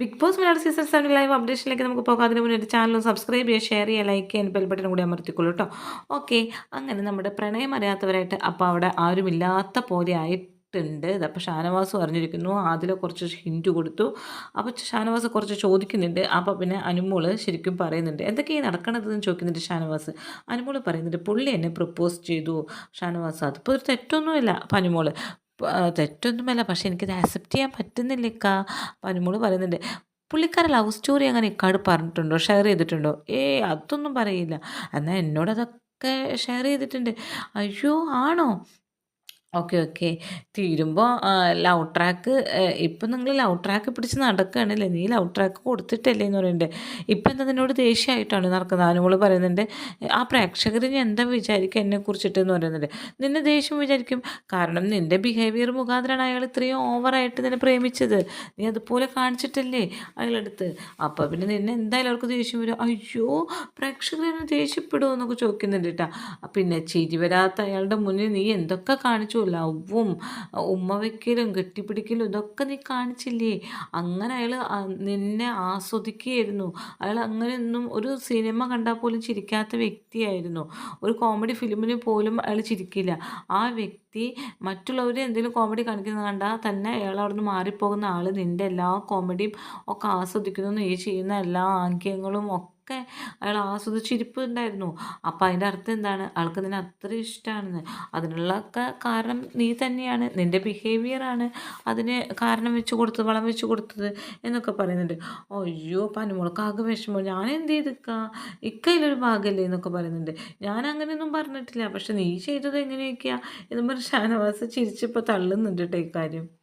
Bigg Boss Malayalam season seven live അപ്ഡേഷനിലേക്ക് നമുക്ക് പോകാം. അതിന് മുന്നേ ചാനൽ സബ്സ്ക്രൈബ് ചെയ്യുക ഷെയർ ചെയ്യുക ലൈക്ക് ചെയ്യാൻ ബെൽ ബട്ടൺ കൂടി അമർത്തിക്കൊള്ളൂ കേട്ടോ ഓക്കെ അങ്ങനെ നമ്മുടെ പ്രണയം അറിയാത്തവരായിട്ട് അപ്പോൾ അവിടെ ആരുമില്ലാത്ത പോലെ ആയിട്ടുണ്ട്. അപ്പോൾ ഷാനവാസ് പറഞ്ഞിരിക്കുന്നു. അതിൽ കുറച്ച് ഹിന്റ് കൊടുത്തു. അപ്പോൾ ഷാനവാസ് കുറച്ച് ചോദിക്കുന്നുണ്ട്. അപ്പോൾ പിന്നെ അനുമോൾ ശരിക്കും പറയുന്നുണ്ട്. എന്തൊക്കെയാണ് നടക്കണതെന്ന് ചോദിക്കുന്നുണ്ട് ഷാനവാസ്. അനുമോൾ പറയുന്നുണ്ട് പുള്ളി എന്നെ പ്രപ്പോസ് ചെയ്തു. ഷാനവാസ് അതിപ്പോൾ ഒരു തെറ്റൊന്നുമില്ല. അപ്പോൾ അനുമോൾ തെറ്റൊന്നുമല്ല. പക്ഷേ എനിക്കത് ആക്സെപ്റ്റ് ചെയ്യാൻ പറ്റുന്നില്ല കാ പനിമോൾ പറയുന്നുണ്ട് പുള്ളിക്കാരൻ ലവ് സ്റ്റോറി അങ്ങനെ ഇക്കാട് പറഞ്ഞിട്ടുണ്ടോ? ഷെയർ ചെയ്തിട്ടുണ്ടോ? ഏ അതൊന്നും പറയില്ല. എന്നാൽ എന്നോടതൊക്കെ ഷെയർ ചെയ്തിട്ടുണ്ട്. അയ്യോ ആണോ? Okay okay. തീരുമ്പോൾ ലവ് ട്രാക്ക് ഇപ്പം നിങ്ങൾ ലവ് ട്രാക്ക് പിടിച്ച് നടക്കുകയാണല്ലേ നീ ലവ് ട്രാക്ക് കൊടുത്തിട്ടല്ലേ എന്ന് പറയുന്നുണ്ട് ഇപ്പം എന്താ നിന്നോട് ദേഷ്യമായിട്ടാണ് നടക്കുന്നത്? അനുമോൾ പറയുന്നുണ്ട് ആ പ്രേക്ഷകർ ഞാൻ എന്താ വിചാരിക്കുക എന്നെ കുറിച്ചിട്ട് എന്ന് പറയുന്നുണ്ട്. നിന്നെ ദേഷ്യം വിചാരിക്കും. കാരണം നിന്റെ ബിഹേവിയർ മുഖാന്തരമാണ് അയാൾ ഇത്രയും ഓവറായിട്ട് നിന്നെ പ്രേമിച്ചത്. നീ അതുപോലെ കാണിച്ചിട്ടല്ലേ അയാളെടുത്ത്. അപ്പോൾ പിന്നെ നിന്നെ എന്തായാലും അവർക്ക് ദേഷ്യം വരും. അയ്യോ പ്രേക്ഷകർ എന്നെ ദേഷ്യപ്പെടുമോ എന്നൊക്കെ ചോദിക്കുന്നുണ്ട് കേട്ടോ പിന്നെ ചിരി വരാത്ത അയാളുടെ മുന്നിൽ നീ എന്തൊക്കെ കാണിച്ചു ലവും ഉമ്മ വയ്ക്കലും കെട്ടിപ്പിടിക്കലും ഇതൊക്കെ നീ കാണിച്ചില്ലേ? അങ്ങനെ അയാൾ നിന്നെ ആസ്വദിക്കുകയായിരുന്നു. അയാൾ അങ്ങനെയൊന്നും ഒരു സിനിമ കണ്ടാൽ പോലും ചിരിക്കാത്ത വ്യക്തിയായിരുന്നു. ഒരു കോമഡി ഫിലിമിന് പോലും അയാൾ ചിരിക്കില്ല. ആ വ്യക്തി മറ്റുള്ളവർ എന്തെങ്കിലും കോമഡി കാണിക്കുന്നത് കണ്ടാൽ തന്നെ അയാൾ അവിടെ നിന്ന് മാറിപ്പോകുന്ന ആൾ നിന്റെ എല്ലാ കോമഡിയും ഒക്കെ ആസ്വദിക്കുന്നു. ഈ ചെയ്യുന്ന എല്ലാ ആംഗ്യങ്ങളും ഒക്കെ ഒക്കെ അയാൾ ആസ്വദിച്ചിരിപ്പുണ്ടായിരുന്നു. അപ്പോൾ അതിന്റെ അർത്ഥം എന്താണ്? അയാൾക്ക് നിന്നെ അത്ര ഇഷ്ടമാണെന്ന് അതിനുള്ള കാരണം നീ തന്നെയാണ്. നിന്റെ ബിഹേവിയറാണ് അതിന് കാരണം വെച്ച് കൊടുത്തത് വളം വെച്ച് കൊടുത്തത് എന്നൊക്കെ പറയുന്നുണ്ട്. അയ്യോ പനിമുളക്ക് ആകെ വിഷമോ. ഞാൻ എന്ത് ചെയ്തിക്കാ ഇക്കയിലൊരു ഭാഗമല്ലേ എന്നൊക്കെ പറയുന്നുണ്ട്. ഞാൻ അങ്ങനെയൊന്നും പറഞ്ഞിട്ടില്ല. പക്ഷെ നീ ചെയ്തത് എങ്ങനെയൊക്കെയാ? എന്ന് പറഞ്ഞ് ഷാനവാസ് ചിരിച്ചിപ്പോൾ തള്ളുന്നുണ്ട് കേട്ടോ ഇക്കാര്യം